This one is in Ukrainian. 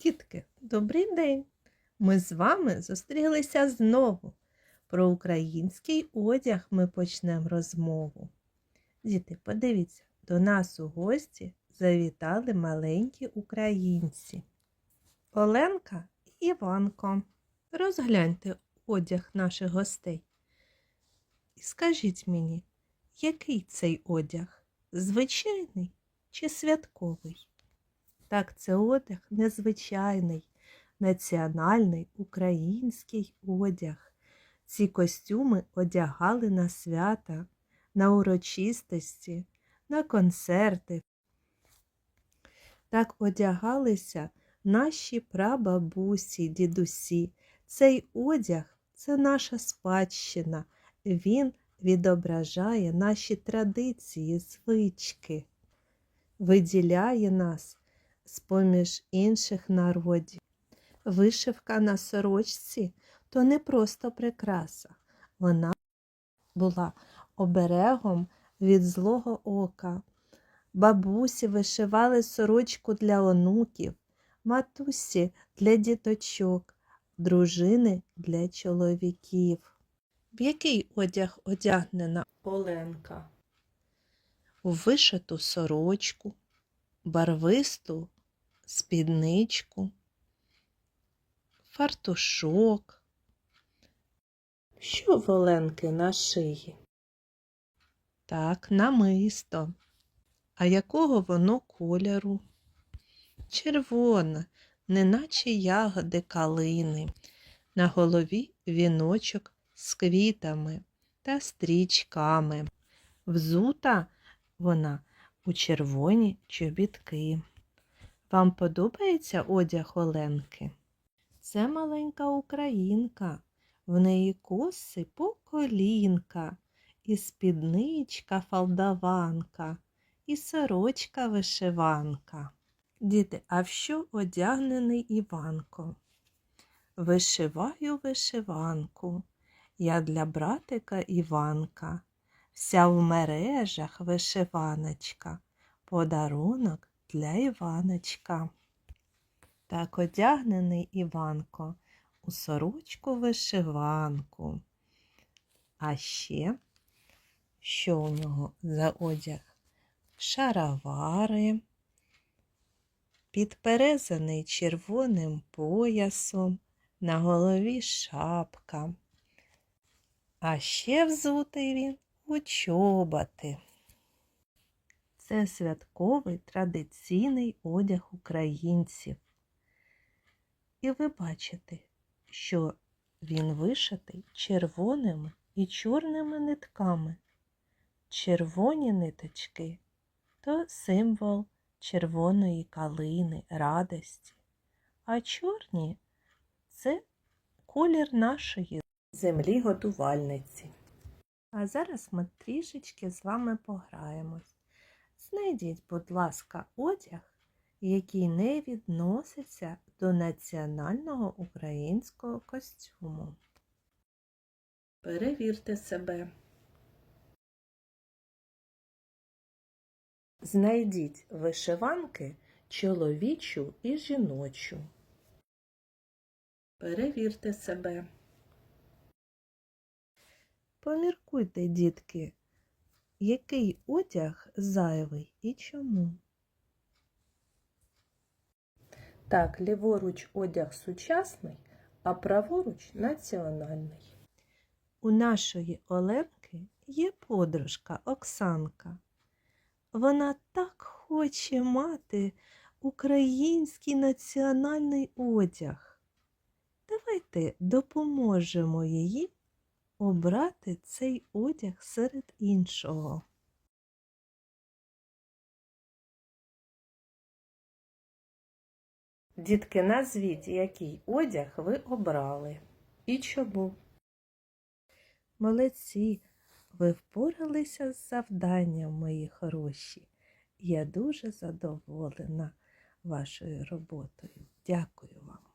Дітки, добрий день! Ми з вами зустрілися знову. Про український одяг ми почнемо розмову. Діти, подивіться, до нас у гості завітали маленькі українці. Оленка і Іванко. Розгляньте одяг наших гостей. І скажіть мені, який цей одяг? Звичайний чи святковий? Так, це одяг незвичайний, національний український одяг. Ці костюми одягали на свята, на урочистості, на концерти. Так одягалися наші прабабусі, дідусі. Цей одяг це наша спадщина. Він відображає наші традиції, звички, виділяє нас з-поміж інших народів. Вишивка на сорочці то не просто прикраса. Вона була оберегом від злого ока. Бабусі вишивали сорочку для онуків, матусі для діточок, дружини для чоловіків. В який одяг одягнена Оленка? У вишиту сорочку, барвисту спідничку, фартушок. Що в Оленки на шиї? Так, намисто. А якого воно кольору? Червоне, неначе ягоди калини. На голові віночок з квітами та стрічками. Взута вона у червоні чобітки. Вам подобається одяг Оленки? Це маленька українка, в неї коси по колінка, і спідничка фалдаванка, і сорочка вишиванка. Діти, а в що одягнений Іванко? Вишиваю вишиванку, я для братика Іванка, вся в мережах вишиваночка, подарунок для Іваночка. Так одягнений Іванко у сорочку вишиванку. А ще, що у нього за одяг? Шаровари, підперезаний червоним поясом, на голові шапка. А ще взутий він у чоботи. Це святковий традиційний одяг українців. І ви бачите, що він вишитий червоними і чорними нитками. Червоні ниточки то символ червоної калини, радості, а чорні це колір нашої землі годувальниці. А зараз ми трішечки з вами пограємось. Знайдіть, будь ласка, одяг, який не відноситься до національного українського костюму. Перевірте себе. Знайдіть вишиванки чоловічу і жіночу. Перевірте себе. Поміркуйте, дітки, який одяг зайвий і чому. Так, ліворуч одяг сучасний, а праворуч національний. У нашої Оленки є подружка Оксанка. Вона так хоче мати український національний одяг. Давайте допоможемо їй обрати цей одяг серед іншого. Дітки, назвіть, який одяг ви обрали і чому. Молодці, ви впоралися з завданням, мої хороші. Я дуже задоволена вашою роботою. Дякую вам.